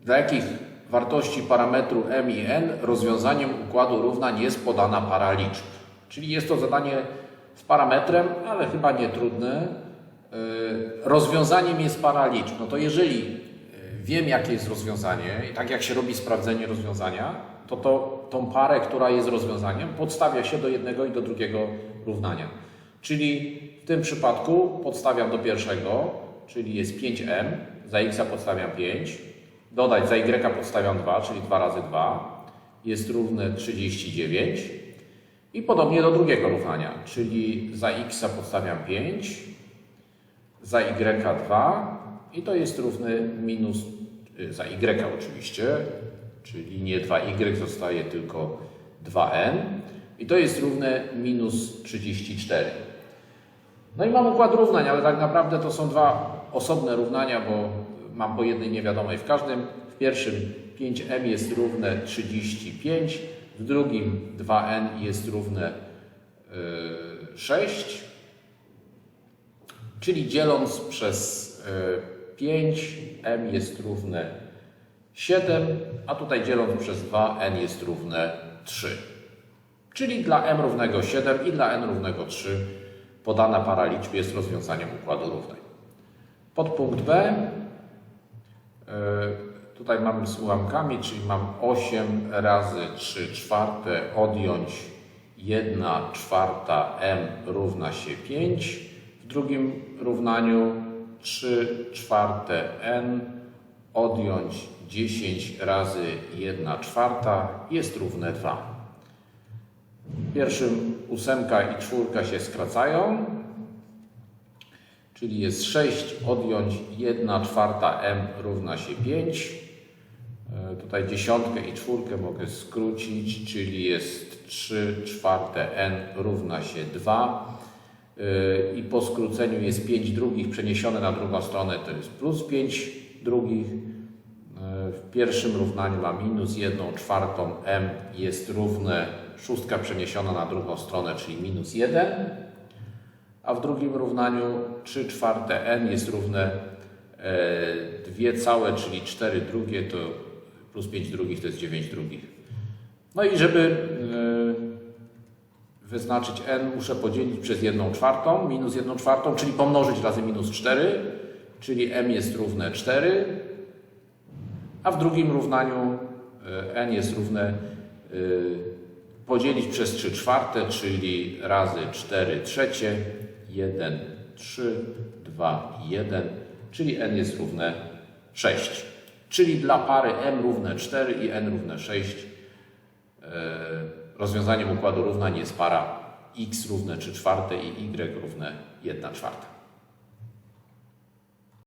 dla jakich wartości parametru m i n rozwiązaniem układu równań jest podana para liczb. Czyli jest to zadanie z parametrem, ale chyba nie trudne. Yy, Rozwiązaniem jest para liczb. No to jeżeli yy, wiem, jakie jest rozwiązanie i tak jak się robi sprawdzenie rozwiązania, to, to tą parę, która jest rozwiązaniem, podstawia się do jednego i do drugiego równania. Czyli w tym przypadku podstawiam do pierwszego, czyli jest 5m, za x podstawiam 5, dodać za y podstawiam 2, czyli 2 razy 2, jest równe 39. I podobnie do drugiego równania, czyli za x podstawiam 5, za y 2 i to jest równy minus, y, za y oczywiście, czyli nie 2y zostaje tylko 2n i to jest równe minus 34. No i mam układ równań, ale tak naprawdę to są dwa osobne równania, bo mam po jednej niewiadomej w każdym. W pierwszym 5m jest równe 35, w drugim 2n jest równe y, 6. Czyli dzieląc przez y, 5, m jest równe 7, a tutaj dzieląc przez 2, n jest równe 3. Czyli dla m równego 7 i dla n równego 3 podana para liczb jest rozwiązaniem układu równań. Podpunkt B. y, Tutaj mamy z ułamkami, czyli mam 8 razy 3 czwarte odjąć 1 czwarta m równa się 5. W drugim równaniu 3 czwarte n odjąć 10 razy 1 czwarta jest równe 2. W pierwszym ósemka i czwórka się skracają, czyli jest 6 odjąć 1 czwarta m równa się 5. E, Tutaj dziesiątkę i czwórkę mogę skrócić, czyli jest 3 czwarte n równa się 2. E, I po skróceniu jest 5 drugich przeniesione na drugą stronę, to jest plus 5 drugich. E, W pierwszym równaniu mam minus 1 czwartą m jest równe szóstka przeniesiona na drugą stronę, czyli minus 1. A w drugim równaniu 3 czwarte n jest równe e, 2 całe, czyli 4 drugie, to plus 5 drugich to jest 9 drugich. No i żeby e, wyznaczyć n, muszę podzielić przez 1 czwartą, minus 1 czwartą, czyli pomnożyć razy minus 4, czyli m jest równe 4, a w drugim równaniu e, n jest równe e, podzielić przez 3 czwarte, czyli razy 4 trzecie, 1, 3, 2, 1, czyli n jest równe 6. Czyli dla pary m równe 4 i n równe 6 e, rozwiązaniem układu równań jest para x równe 3 czwarte i y równe 1 czwarta.